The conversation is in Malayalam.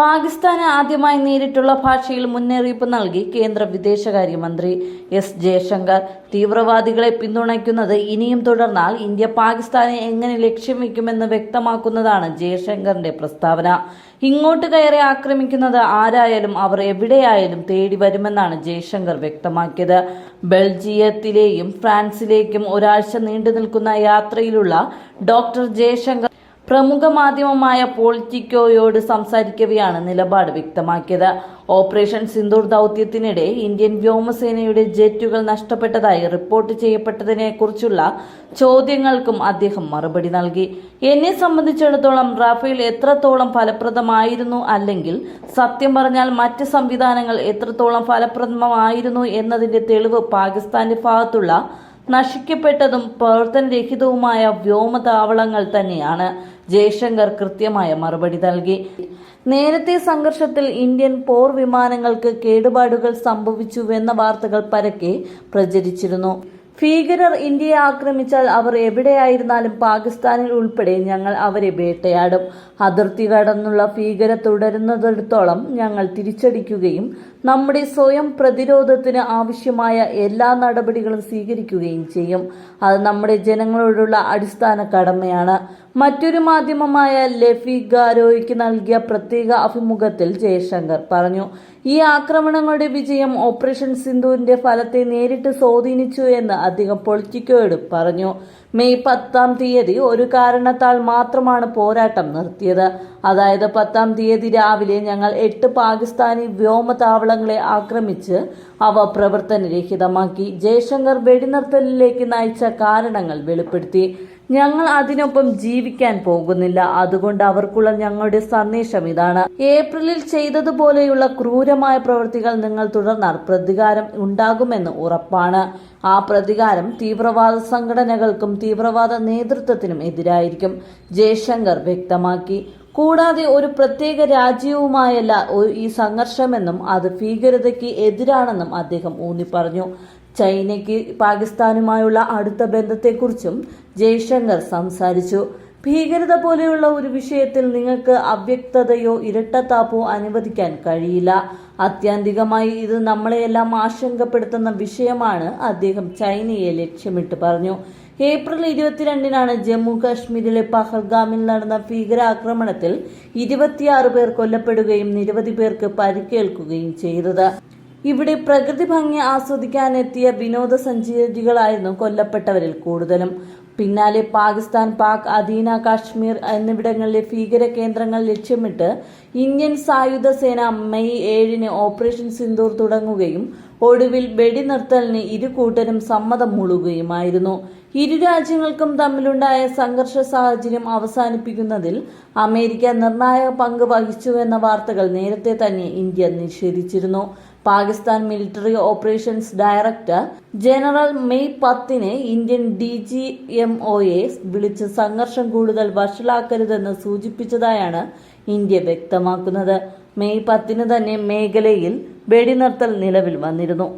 പാകിസ്ഥാന് ആദ്യമായി നേരിട്ടുള്ള ഭാഷയിൽ മുന്നറിയിപ്പ് നൽകി കേന്ദ്ര വിദേശകാര്യമന്ത്രി എസ് ജയശങ്കർ. തീവ്രവാദികളെ പിന്തുണയ്ക്കുന്നത് ഇനിയും തുടർന്നാൽ ഇന്ത്യ പാകിസ്ഥാനെ എങ്ങനെ ലക്ഷ്യം വയ്ക്കുമെന്ന് വ്യക്തമാക്കുന്നതാണ് ജയശങ്കറിന്റെ പ്രസ്താവന. ഇങ്ങോട്ട് കയറി ആക്രമിക്കുന്നത് ആരായാലും അവർ എവിടെയായാലും തേടി വരുമെന്നാണ് ജയശങ്കർ വ്യക്തമാക്കിയത്. ബെൽജിയത്തിലെയും ഫ്രാൻസിലേക്കും ഒരാഴ്ച നീണ്ടു നിൽക്കുന്ന യാത്രയിലുള്ള ഡോക്ടർ ജയശങ്കർ പ്രമുഖ മാധ്യമമായ പോളിറ്റിക്കോയോട് സംസാരിക്കവെയാണ് നിലപാട് വ്യക്തമാക്കിയത്. ഓപ്പറേഷൻ സിന്ദൂർ ദൗത്യത്തിനിടെ ഇന്ത്യൻ വ്യോമസേനയുടെ ജെറ്റുകൾ നഷ്ടപ്പെട്ടതായി റിപ്പോർട്ട് ചെയ്യപ്പെട്ടതിനെക്കുറിച്ചുള്ള ചോദ്യങ്ങൾക്കും അദ്ദേഹം മറുപടി നൽകി. എന്നെ സംബന്ധിച്ചിടത്തോളം റാഫേൽ എത്രത്തോളം ഫലപ്രദമായിരുന്നു അല്ലെങ്കിൽ സത്യം പറഞ്ഞാൽ മറ്റ് സംവിധാനങ്ങൾ എത്രത്തോളം ഫലപ്രദമായിരുന്നു എന്നതിന്റെ തെളിവ് പാകിസ്ഥാന്റെ ഭാഗത്തുള്ള നശിക്കപ്പെട്ടതും പ്രവർത്തനരഹിതവുമായ വ്യോമതാവളങ്ങൾ തന്നെയാണ് ജയശങ്കർ കൃത്യമായ മറുപടി നൽകി. നേരത്തെ സംഘർഷത്തിൽ ഇന്ത്യൻ പോർ വിമാനങ്ങൾക്ക് കേടുപാടുകൾ സംഭവിച്ചുവെന്ന വാർത്തകൾ പരക്കെ പ്രചരിച്ചിരുന്നു. ഭീകരർ ഇന്ത്യയെ ആക്രമിച്ചാൽ അവർ എവിടെയായിരുന്നാലും പാകിസ്ഥാനിൽ ഉൾപ്പെടെ ഞങ്ങൾ അവരെ വേട്ടയാടും. അതിർത്തി കടന്നുള്ള ഭീകര തുടരുന്നിടത്തോളം ഞങ്ങൾ തിരിച്ചടിക്കുകയും നമ്മുടെ സ്വയം പ്രതിരോധത്തിന് ആവശ്യമായ എല്ലാ നടപടികളും സ്വീകരിക്കുകയും ചെയ്യും. അത് നമ്മുടെ ജനങ്ങളോടുള്ള അടിസ്ഥാന കടമയാണ്. മറ്റൊരു മാധ്യമമായ ലെഫിഗാരോയ്ക്ക് നൽകിയ പ്രത്യേക അഭിമുഖത്തിൽ ജയശങ്കർ പറഞ്ഞു ഈ ആക്രമണങ്ങളുടെ വിജയം ഓപ്പറേഷൻ സിന്ധുവിന്റെ ഫലത്തെ നേരിട്ട് സ്വാധീനിച്ചു എന്ന് അദ്ദേഹം പൊളിറ്റിക്കോയോട് പറഞ്ഞു. മെയ് പത്താം തീയതി ഒരു കാരണത്താൽ മാത്രമാണ് പോരാട്ടം നിർത്തിയത്. അതായത് പത്താം തീയതി രാവിലെ ഞങ്ങൾ എട്ട് പാകിസ്ഥാനി വ്യോമതാവളങ്ങളെ ആക്രമിച്ച് അവ പ്രവർത്തനരഹിതമാക്കി ജയശങ്കർ വെടിനിർത്തലിലേക്ക് നയിച്ച കാരണങ്ങൾ വെളിപ്പെടുത്തി. ഞങ്ങൾ അതിനൊപ്പം ജീവിക്കാൻ പോകുന്നില്ല. അതുകൊണ്ട് അവർക്കുള്ള ഞങ്ങളുടെ സന്ദേശം ഇതാണ്. ഏപ്രിലിൽ ചെയ്തതുപോലെയുള്ള ക്രൂരമായ പ്രവൃത്തികൾ നിങ്ങൾ തുടർന്നാൽ പ്രതികാരം ഉണ്ടാകുമെന്ന് ഉറപ്പാണ്. ആ പ്രതികാരം തീവ്രവാദ സംഘടനകൾക്കും തീവ്രവാദ നേതൃത്വത്തിനും എതിരായിരിക്കും ജയശങ്കർ വ്യക്തമാക്കി. കൂടാതെ ഒരു പ്രത്യേക രാജ്യവുമായല്ല ഈ സംഘർഷമെന്നും അത് ഭീകരതയ്ക്ക് എതിരാണെന്നും അദ്ദേഹം ഊന്നിപ്പറഞ്ഞു. ചൈനയ്ക്ക് പാകിസ്ഥാനുമായുള്ള അടുത്ത ബന്ധത്തെക്കുറിച്ചും ജയശങ്കർ സംസാരിച്ചു. ഭീകരത പോലെയുള്ള ഒരു വിഷയത്തിൽ നിങ്ങൾക്ക് അവ്യക്തതയോ ഇരട്ടത്താപ്പോ അനുവദിക്കാൻ കഴിയില്ല. ആത്യന്തികമായി ഇത് നമ്മളെയെല്ലാം ആശങ്കപ്പെടുത്തുന്ന വിഷയമാണ് അദ്ദേഹം ചൈനയെ ലക്ഷ്യമിട്ട് പറഞ്ഞു. ഏപ്രിൽ ഇരുപത്തിരണ്ടിനാണ് ജമ്മു കാശ്മീരിലെ പഹൽഗാമിൽ നടന്ന ഭീകരാക്രമണത്തിൽ ഇരുപത്തിയാറ് പേർ കൊല്ലപ്പെടുകയും നിരവധി പേർക്ക് പരിക്കേൽക്കുകയും ചെയ്തത്. ഇവിടെ പ്രകൃതി ഭംഗി ആസ്വദിക്കാനെത്തിയ വിനോദസഞ്ചാരികളായിരുന്നു കൊല്ലപ്പെട്ടവരിൽ കൂടുതലും. പിന്നാലെ പാകിസ്ഥാൻ പാക് അധീന കാശ്മീർ എന്നിവിടങ്ങളിലെ ഭീകര കേന്ദ്രങ്ങൾ ലക്ഷ്യമിട്ട് ഇന്ത്യൻ സായുധ സേന മെയ് ഏഴിന് ഓപ്പറേഷൻ സിന്ദൂർ തുടങ്ങുകയും ഒടുവിൽ വെടിനിർത്തലിന് ഇരു കൂട്ടരും സമ്മതം മൂളുകയുമായിരുന്നു. ഇരു രാജ്യങ്ങൾക്കും തമ്മിലുണ്ടായ സംഘർഷ സാഹചര്യം അവസാനിപ്പിക്കുന്നതിൽ അമേരിക്ക നിർണായക പങ്ക് വഹിച്ചുവെന്ന വാർത്തകൾ നേരത്തെ തന്നെ India നിഷേധിച്ചിരുന്നു. Pakistan military operations director general May പത്തിന് ഇന്ത്യൻ ഡി ജി എം ഒയെ വിളിച്ച് സംഘർഷം കൂടുതൽ വഷളാക്കരുതെന്ന് സൂചിപ്പിച്ചതായാണ് ഇന്ത്യ വ്യക്തമാക്കുന്നത്. മെയ് പത്തിന് തന്നെ മേഖലയിൽ വെടിനിർത്തൽ നിലവിൽ വന്നിരുന്നു.